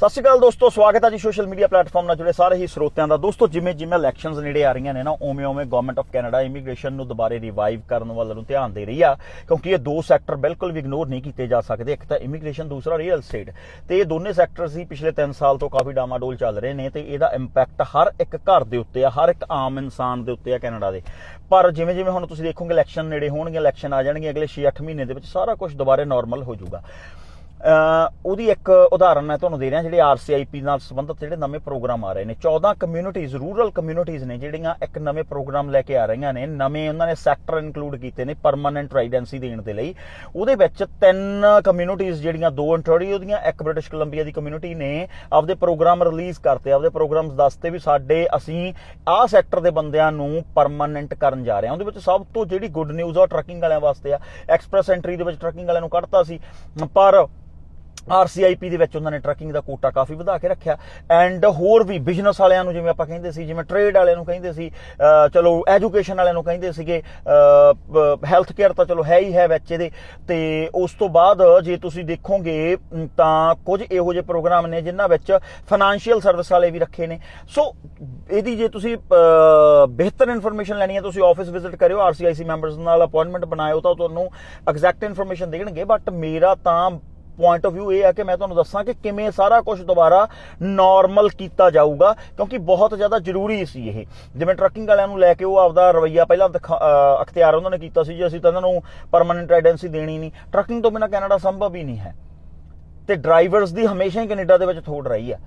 ਸਤਿ ਸ਼੍ਰੀ ਅਕਾਲ ਦੋਸਤੋ, ਸਵਾਗਤ ਹੈ ਜੀ ਸੋਸ਼ਲ ਮੀਡੀਆ ਪਲੇਟਫਾਰਮ ਨਾਲ ਜੁੜੇ ਸਾਰੇ ਹੀ ਸਰੋਤਿਆਂ ਦਾ। ਦੋਸਤੋ, ਜਿਵੇਂ ਜਿਵੇਂ ਇਲੈਕਸ਼ਨਸ ਨੇੜੇ ਆ ਰਹੀਆਂ ਨੇ ਨਾ, ਉਵੇਂ ਉਵੇਂ ਗਵਰਨਮੈਂਟ ਆਫ ਕੈਨੇਡਾ ਇਮੀਗ੍ਰੇਸ਼ਨ ਨੂੰ ਦੁਬਾਰੇ ਰਿਵਾਈਵ ਕਰਨ ਵੱਲ ਨੂੰ ਧਿਆਨ ਦੇ ਰਹੀ ਆ, ਕਿਉਂਕਿ ਇਹ ਦੋ ਸੈਕਟਰ ਬਿਲਕੁਲ ਵੀ ਇਗਨੋਰ ਨਹੀਂ ਕੀਤੇ ਜਾ ਸਕਦੇ। ਇੱਕ ਤਾਂ ਇਮੀਗ੍ਰੇਸ਼ਨ ਦੂਸਰਾ ਰੀਅਲ ਏਸਟੇਟ ਤੇ ਇਹ ਦੋਨੇ ਸੈਕਟਰ ਹੀ ਪਿਛਲੇ 3 ਸਾਲ ਤੋਂ ਕਾਫੀ ਡਾਮਾਡੋਲ ਚੱਲ ਰਹੇ ਨੇ ਤੇ ਇਹਦਾ ਇੰਪੈਕਟ ਹਰ ਇੱਕ ਘਰ ਦੇ ਉੱਤੇ ਆ, ਹਰ ਇੱਕ ਆਮ ਇਨਸਾਨ ਦੇ ਉੱਤੇ ਆ ਕੈਨੇਡਾ ਦੇ। ਪਰ ਜਿਵੇਂ ਜਿਵੇਂ ਹੁਣ ਤੁਸੀਂ ਦੇਖੋਗੇ ਇਲੈਕਸ਼ਨ ਨੇੜੇ ਹੋਣਗੇ ਇਲੈਕਸ਼ਨ ਆ ਜਾਣਗੇ, ਅਗਲੇ 6-8 ਮਹੀਨੇ ਦੇ ਵਿੱਚ ਸਾਰਾ ਕੁਝ ਦੁਬਾਰੇ ਨਾਰਮਲ ਹੋ ਜਾਊਗਾ। ਉਹਦੀ ਇੱਕ ਉਦਾਹਰਨ ਮੈਂ ਤੁਹਾਨੂੰ ਦੇ ਰਿਹਾ, ਜਿਹੜੇ ਆਰਸੀਆਈਪੀ ਨਾਲ ਸੰਬੰਧਿਤ ਜਿਹੜੇ ਨਵੇਂ ਪ੍ਰੋਗਰਾਮ ਆ ਰਹੇ ਨੇ। 14 ਕਮਿਊਨਿਟੀਜ਼ ਰੂਰਲ ਕਮਿਊਨਿਟੀਜ਼ ਨੇ ਜਿਹੜੀਆਂ ਇੱਕ ਨਵੇਂ ਪ੍ਰੋਗਰਾਮ ਲੈ ਕੇ ਆ ਰਹੀਆਂ ਨੇ। ਨਵੇਂ ਉਹਨਾਂ ਨੇ ਸੈਕਟਰ ਇਨਕਲੂਡ ਕੀਤੇ ਨੇ ਪਰਮਨੈਂਟ ਰੈਜ਼ੀਡੈਂਸੀ ਦੇਣ ਦੇ ਲਈ। ਉਹਦੇ ਵਿੱਚ ਤਿੰਨ ਕਮਿਊਨਿਟੀਜ਼ ਜਿਹੜੀਆਂ, ਦੋ ਅੰਟਾਰੀਓ ਦੀਆਂ, ਇੱਕ ਬ੍ਰਿਟਿਸ਼ ਕੋਲੰਬੀਆ ਦੀ ਕਮਿਊਨਿਟੀ ਨੇ। ਆਪਦੇ ਪ੍ਰੋਗਰਾਮ ਰਿਲੀਜ਼ ਕਰਤੇ, ਆਪਦੇ ਪ੍ਰੋਗਰਾਮਸ ਦੱਸਤੇ ਵੀ ਸਾਡੇ ਅਸੀਂ ਆਹ ਸੈਕਟਰ ਦੇ ਬੰਦਿਆਂ ਨੂੰ ਪਰਮਨੈਂਟ ਕਰਨ ਜਾ ਰਹੇ ਹਾਂ। ਉਹਦੇ ਵਿੱਚ ਸਭ ਤੋਂ ਜਿਹੜੀ ਗੁੱਡ ਨਿਊਜ਼ ਆ ਟਰੱਕਿੰਗ ਵਾਲਿਆਂ ਵਾਸਤੇ ਆ। ਐਕਸਪ੍ਰੈਸ ਐਂਟਰੀ ਦੇ ਵਿੱਚ ਟਰੱਕਿੰਗ ਵਾਲਿਆਂ ਨੂੰ ਕੱਢਤਾ ਸੀ। ਪਰ ਆਰਸੀਆਈਪੀ ਦੇ ਵਿੱਚ ਉਹਨਾਂ ਨੇ ਟਰੱਕਿੰਗ ਦਾ ਕੋਟਾ ਕਾਫੀ ਵਧਾ ਕੇ ਰੱਖਿਆ। ਐਂਡ ਹੋਰ ਵੀ ਬਿਜ਼ਨਸ ਵਾਲਿਆਂ ਨੂੰ ਜਿਵੇਂ ਆਪਾਂ ਕਹਿੰਦੇ ਸੀ, ਜਿਵੇਂ ਟ੍ਰੇਡ ਵਾਲਿਆਂ ਨੂੰ ਕਹਿੰਦੇ ਸੀ ਚਲੋ ਐਜੂਕੇਸ਼ਨ ਵਾਲਿਆਂ ਨੂੰ ਕਹਿੰਦੇ ਸੀਗੇ ਹੈਲਥ ਕੇਅਰ ਤਾਂ ਚਲੋ ਹੈ ਹੀ ਹੈ ਵਿੱਚ ਇਹਦੇ। ਤੇ ਉਸ ਤੋਂ ਬਾਅਦ ਜੇ ਤੁਸੀਂ ਦੇਖੋਗੇ ਤਾਂ ਕੁਝ ਇਹੋ ਜਿਹੇ ਪ੍ਰੋਗਰਾਮ ਨੇ ਜਿਨ੍ਹਾਂ ਵਿੱਚ ਫਾਈਨੈਂਸ਼ੀਅਲ ਸਰਵਿਸ ਵਾਲੇ ਵੀ ਰੱਖੇ ਨੇ। ਸੋ ਇਹਦੀ ਜੇ ਤੁਸੀਂ ਬਿਹਤਰ ਇਨਫੋਰਮੇਸ਼ਨ ਲੈਣੀ ਹੈ, ਤੁਸੀਂ ਆਫਿਸ ਵਿਜ਼ਿਟ ਕਰਿਓ, ਆਰਸੀਆਈਸੀ ਮੈਂਬਰਸ ਨਾਲ ਅਪਾਇੰਟਮੈਂਟ ਬਣਾਇਓ, ਤਾਂ ਤੁਹਾਨੂੰ ਐਗਜ਼ੈਕਟ ਇਨਫੋਰਮੇਸ਼ਨ ਦੇਣਗੇ। ਬਟ ਮੇਰਾ ਤਾਂ ਪੁਆਇੰਟ ਆਫ View ਇਹ ਹੈ ਕਿ ਮੈਂ ਤੁਹਾਨੂੰ ਦੱਸਾਂ ਕਿ ਕਿਵੇਂ ਸਾਰਾ ਕੁਝ ਦੁਬਾਰਾ ਨਾਰਮਲ ਕੀਤਾ ਜਾਊਗਾ, ਕਿਉਂਕਿ ਬਹੁਤ ਜ਼ਿਆਦਾ ਜ਼ਰੂਰੀ ਸੀ ਇਹ। ਜਿਵੇਂ ਟਰੱਕਿੰਗ ਵਾਲਿਆਂ ਨੂੰ ਲੈ ਕੇ ਉਹ ਆਪਦਾ ਰਵਈਆ ਪਹਿਲਾਂ ਦਿਖਾ- ਅਖਤਿਆਰ ਉਹਨਾਂ ਨੇ ਕੀਤਾ ਸੀ ਜੀ, ਅਸੀਂ ਤਾਂ ਇਹਨਾਂ ਨੂੰ ਪਰਮਨੈਂਟ ਰੈਜ਼ੀਡੈਂਸੀ ਦੇਣੀ ਨਹੀਂ। ਟਰੱਕਿੰਗ ਤੋਂ ਬਿਨਾਂ ਕੈਨੇਡਾ ਸੰਭਵ ਹੀ ਨਹੀਂ ਹੈ। ਤੇ ਡਰਾਈਵਰਸ ਦੀ ਹਮੇਸ਼ਾ ਹੀ ਕੈਨੇਡਾ ਦੇ ਵਿੱਚ ਥੋੜ ਰਹੀ ਆ।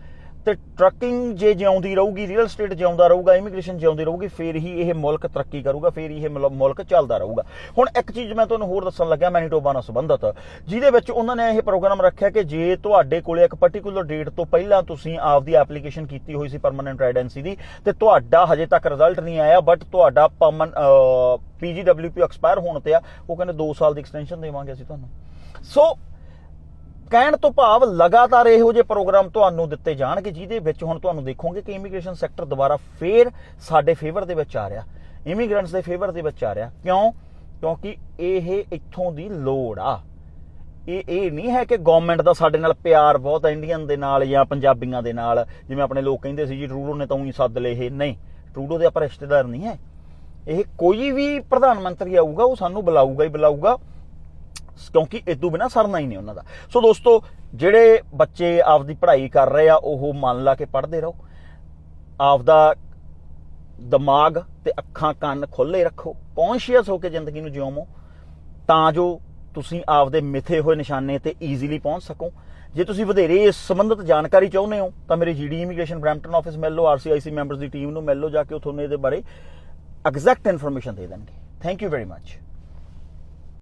ਤੇ ਟਰੱਕਿੰਗ ਜੇ ਜਿਉਂਦੀ ਰਹੂਗੀ ਰੀਅਲ ਸਟੇਟ ਜਿਉਂਦਾ ਰਹੂਗਾ ਇਮੀਗ੍ਰੇਸ਼ਨ ਜਿਉਂਦੀ ਰਹੂਗੀ, ਫੇਰ ਹੀ ਇਹ ਮੁਲਕ ਤਰੱਕੀ ਕਰੂਗਾ, ਫੇਰ ਹੀ ਇਹ ਮੁਲ- ਮੁਲਕ ਚੱਲਦਾ ਰਹੂਗਾ। ਹੁਣ ਇੱਕ ਚੀਜ਼ ਮੈਂ ਤੁਹਾਨੂੰ ਹੋਰ ਦੱਸਣ ਲੱਗਿਆ ਮੈਨੀਟੋਬਾ ਨਾਲ ਸੰਬੰਧਿਤ, ਜਿਹਦੇ ਵਿੱਚ ਉਹਨਾਂ ਨੇ ਇਹ ਪ੍ਰੋਗਰਾਮ ਰੱਖਿਆ ਕਿ ਜੇ ਤੁਹਾਡੇ ਕੋਲੇ ਇੱਕ ਪਾਰਟਿਕੂਲਰ ਡੇਟ ਤੋਂ ਪਹਿਲਾਂ ਤੁਸੀਂ ਆਪਦੀ ਐਪਲੀਕੇਸ਼ਨ ਕੀਤੀ ਹੋਈ ਸੀ ਪਰਮਨੈਂਟ ਰੈਜ਼ੀਡੈਂਸੀ ਦੀ, ਤੇ ਤੁਹਾਡਾ ਹਜੇ ਤੱਕ ਰਿਜ਼ਲਟ ਨਹੀਂ ਆਇਆ ਬਟ ਤੁਹਾਡਾ ਪਰਮਨ ਪੀਜੀਡਬਲਯੂਪੀ ਐਕਸਪਾਇਰ ਹੋਣ ਤੇ ਆ, ਉਹ ਕਹਿੰਦੇ 2 ਸਾਲ ਦੀ ਐਕਸਟੈਂਸ਼ਨ ਦੇਵਾਂਗੇ ਅਸੀਂ ਤੁਹਾਨੂੰ। ਸੋ ਕਹਿਣ ਤੋਂ ਭਾਵ ਲਗਾਤਾਰ ਇਹੋ ਜਿਹੇ ਪ੍ਰੋਗਰਾਮ ਤੁਹਾਨੂੰ ਦਿੱਤੇ ਜਾਣਗੇ, ਜਿਹਦੇ ਵਿੱਚ ਹੁਣ ਤੁਹਾਨੂੰ ਦੇਖੋਗੇ ਕਿ ਇਮੀਗ੍ਰੇਸ਼ਨ ਸੈਕਟਰ ਦੁਬਾਰਾ ਫੇਰ ਸਾਡੇ ਫੇਵਰ ਦੇ ਵਿੱਚ ਆ ਰਿਹਾ। ਇਮੀਗ੍ਰੈਂਟਸ ਦੇ ਫੇਵਰ ਦੇ ਵਿੱਚ ਆ ਰਿਹਾ। ਕਿਉਂ? ਕਿਉਂਕਿ ਇਹ ਇੱਥੋਂ ਦੀ ਲੋੜ ਆ। ਇਹ ਇਹ ਨਹੀਂ ਹੈ ਕਿ ਗਵਰਨਮੈਂਟ ਦਾ ਸਾਡੇ ਨਾਲ ਪਿਆਰ ਬਹੁਤ ਹੈ ਇੰਡੀਅਨ ਦੇ ਨਾਲ ਜਾਂ ਪੰਜਾਬੀਆਂ ਦੇ ਨਾਲ। ਜਿਵੇਂ ਆਪਣੇ ਲੋਕ ਕਹਿੰਦੇ ਸੀ ਜੀ ਟਰੂਡੋ ਨੇ ਤਾਂ ਉਹੀ ਸੱਦ ਲਏ ਇਹ। ਨਹੀਂ ਟਰੂਡੋ ਦੇ ਆਪਾਂ ਰਿਸ਼ਤੇਦਾਰ ਨਹੀਂ ਹੈ। ਇਹ ਕੋਈ ਵੀ ਪ੍ਰਧਾਨ ਮੰਤਰੀ ਆਊਗਾ, ਉਹ ਸਾਨੂੰ ਬੁਲਾਊਗਾ ਹੀ ਬੁਲਾਊਗਾ। ਕਿਉਂਕਿ ਇਦੋਂ ਬਿਨਾ ਸਰਨਾ ਹੀ ਨਹੀਂ ਉਹਨਾਂ ਦਾ। ਸੋ ਦੋਸਤੋ, ਜਿਹੜੇ ਬੱਚੇ ਆਪਦੀ ਪੜ੍ਹਾਈ ਕਰ ਰਹੇ ਆ, ਉਹ ਮਨ ਲਾ ਕੇ ਪੜ੍ਹਦੇ ਰਹੋ। ਆਪਦਾ ਦਿਮਾਗ ਤੇ ਅੱਖਾਂ ਕੰਨ ਖੁੱਲੇ ਰੱਖੋ ਕੌਨਸ਼ੀਅਸ ਹੋ ਕੇ ਜ਼ਿੰਦਗੀ ਨੂੰ ਜਿਉਵੋ ਤਾਂ ਜੋ ਤੁਸੀਂ ਆਪਦੇ ਮਿੱਥੇ ਹੋਏ ਨਿਸ਼ਾਨੇ ਤੇ ਈਜ਼ੀਲੀ ਪਹੁੰਚ ਸਕੋ। ਜੇ ਤੁਸੀਂ ਵਧੇਰੇ ਇਸ ਸੰਬੰਧਿਤ ਜਾਣਕਾਰੀ ਚਾਹੁੰਦੇ ਹੋ, ਤਾਂ ਮੇਰੇ ਜੀਡੀ ਇਮੀਗ੍ਰੇਸ਼ਨ ਬ੍ਰੈਂਪਟਨ ਆਫਿਸ ਮਿਲ ਲਓ ਆਰਸੀਆਈਸੀ ਮੈਂਬਰਸ ਦੀ ਟੀਮ ਨੂੰ ਮਿਲ ਲਓ, ਜਾ ਕੇ ਉਹ ਤੁਹਾਨੂੰ ਇਹਦੇ ਬਾਰੇ ਐਗਜ਼ੈਕਟ ਇਨਫੋਰਮੇਸ਼ਨ ਦੇ ਦੇਣਗੇ। Thank you very much